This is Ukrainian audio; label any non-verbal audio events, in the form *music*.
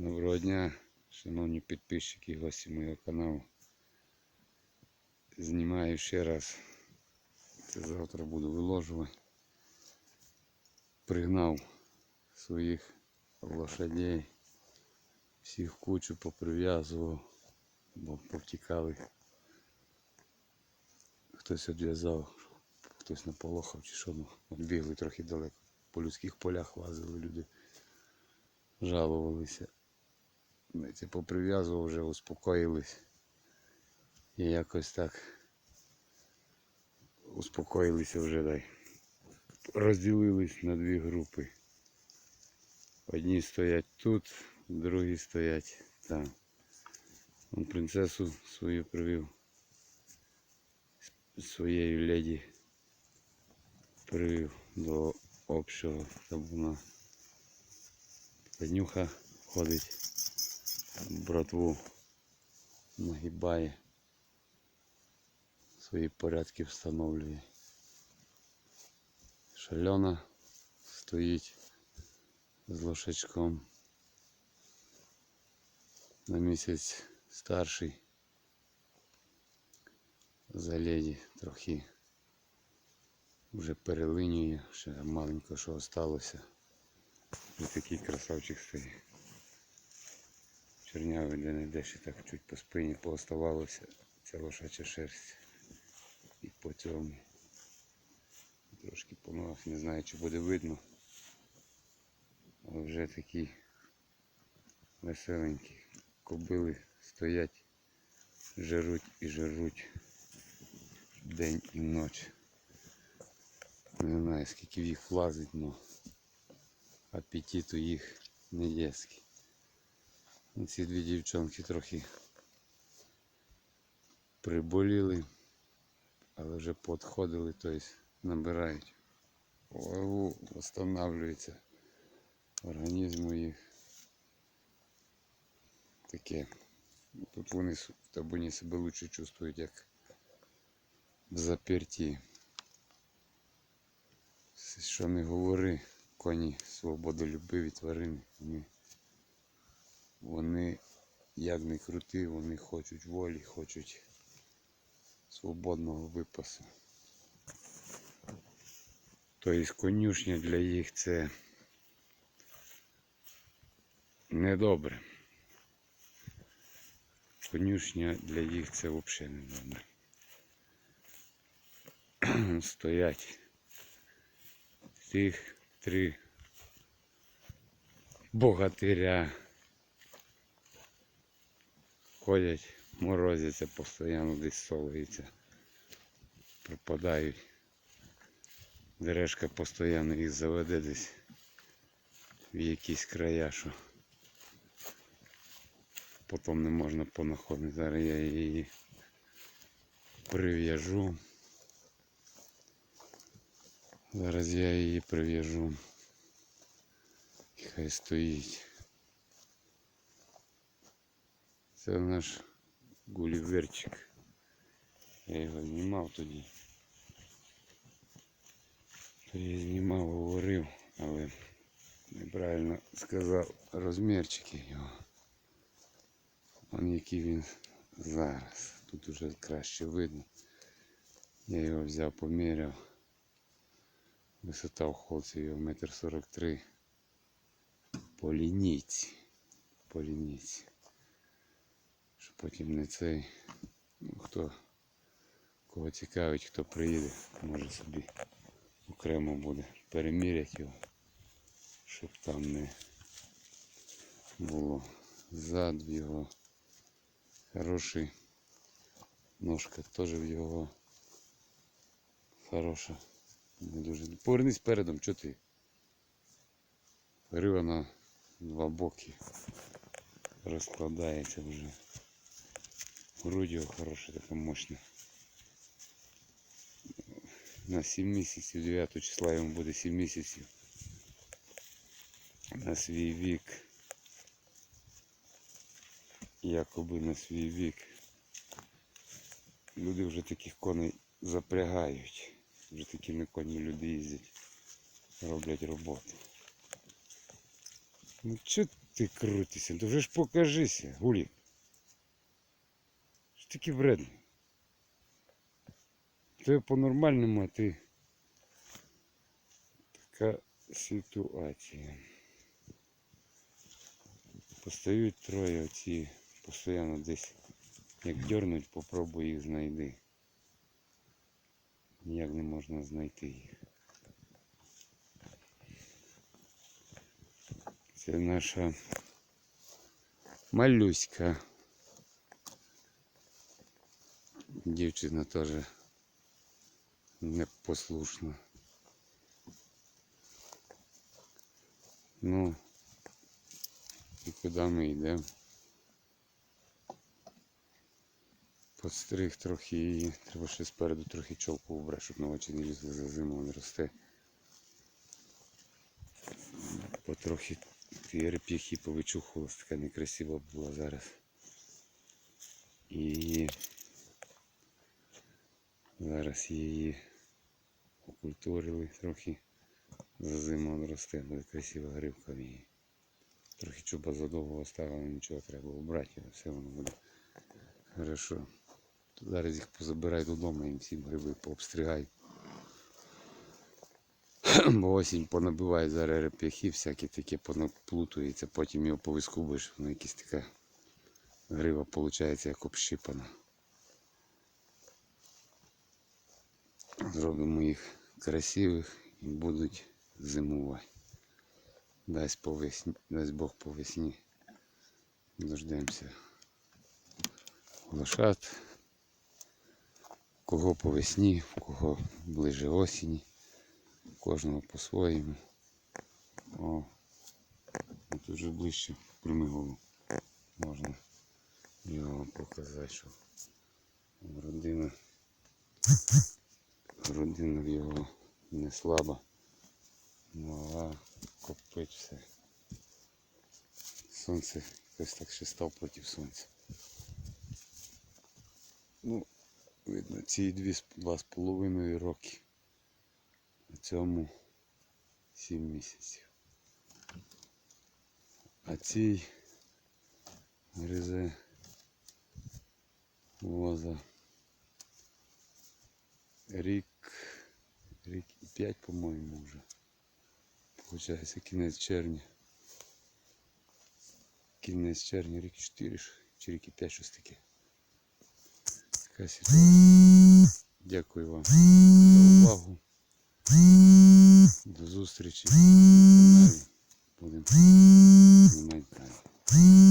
Доброго дня, шановні підписчики гості моєго каналу. Знімаю ще раз. Це завтра буду виложувати. Пригнав своїх лошадей. Всіх кучу поприв'язував, бо повтікали. Хтось відв'язав, хтось наполохав чи що, ну, трохи далеко. По людських полях лазили люди, жалувалися. Ми це поприв'язував, вже успокоїлись. І якось так успокоїлися вже дай. Розділились на дві групи. Одні стоять тут, другі стоять там. Он принцесу свою привів. Своєю леді привів до общого табуна. Танюха ходить братву нагибає, свої порядки встановлює. Шальона стоїть з лошачком. На місяць старший. За леді трохи вже перелинює, ще маленько що осталося. Ось такий красавчик стоїть чорнявий де не так чуть по спині пооставалося ця лошача шерсть. І по цьому. Трошки по ногах не знаю чи буде видно. Але вже такі веселенькі. Кобили стоять, жируть і жируть день і ніч. Не знаю скільки в їх влазить, але апетит у їх не єский. Ці дві дівчонки трохи приболіли, але вже підходили, тобто набирають вагу, встановлюється організм у їх. Таке. Тут вони в табуні себе лучше чувствують, як в заперті. Що не говори, коні свободолюбиві тварини. Як не крути, вони хочуть волі, хочуть свободного випасу. Тобто конюшня для їх це недобре. Конюшня для їх це взагалі недобре. *clears throat* Стоять тих три богатиря ходять, морозяться постійно десь солуються, пропадають. Дережка постійно їх заведе десь в якісь края, що потім не можна понаходити. Зараз я її прив'яжу. Зараз я її прив'яжу. Хай стоїть. Це наш гуліверчик. Я його знімав тоді. То я знімав, говорив, але неправильно сказав розмірчики його. Он який він зараз. Тут уже краще видно. Я його взяв, поміряв. Висота в холці його метр сорок три. По лінійці. По лінійці потім не цей. Ну, хто кого цікавить, хто приїде, може собі окремо буде переміряти його, щоб там не було зад в його. Хороший ножка теж в його хороша. Не дуже. Повернись передом, чого ти? Грива на два боки розкладається вже. Грудь його хороша, така мощна. На 7 місяців, 9 числа йому буде 7 місяців. На свій вік. Якоби на свій вік. Люди вже таких коней запрягають. Вже такими конями люди їздять, роблять роботу. Ну чо ти крутишся? То вже ж покажися, гулік. Що такі вредний? Це по-нормальному, а ти така ситуація. Постають троє оці постійно десь. Як дернуть, попробуй їх знайди. Ніяк не можна знайти їх. Це наша малюська. Дівчина теж непослушна. Ну, і куди ми йдемо? Подстриг трохи її. Треба ще спереду трохи чолку убрати, щоб на очі не лізли за зиму не росте. Потрохи реп'яхи повичухувалась, така некрасива була зараз. І зараз її окультурили трохи. За зиму росте, буде красива грибка в її. Трохи чуба задовго оставила, нічого треба убрати, і все воно буде хорошо. Зараз їх позабирай додому і всім гриби пообстригай. *clears throat* Бо осінь понабиває зараз реп'яхи, всякі такі понаплутується, потім його повискубиш, воно якась така грива виходить як общипана. Зробимо їх красивих і будуть зимувати. Дасть по весні, дасть Бог по весні. Дождемося лошад. Кого по весні, в кого ближе осені. Кожного по-своєму. О, тут вже ближче прями. Можна його показати, що родина, родина в його не слаба. Мала копить все. Сонце якось так ще став проти сонця. Ну, видно, ці дві два з половиною роки. А цьому сім місяців. А цій гризе воза рік, рік і п'ять, по-моєму, вже. Получається кінець червня. Кінець червня, рік 4 чи рік і 5 щось таке. Така ситуація. Дякую вам за увагу. До зустрічі. Будемо знімати далі.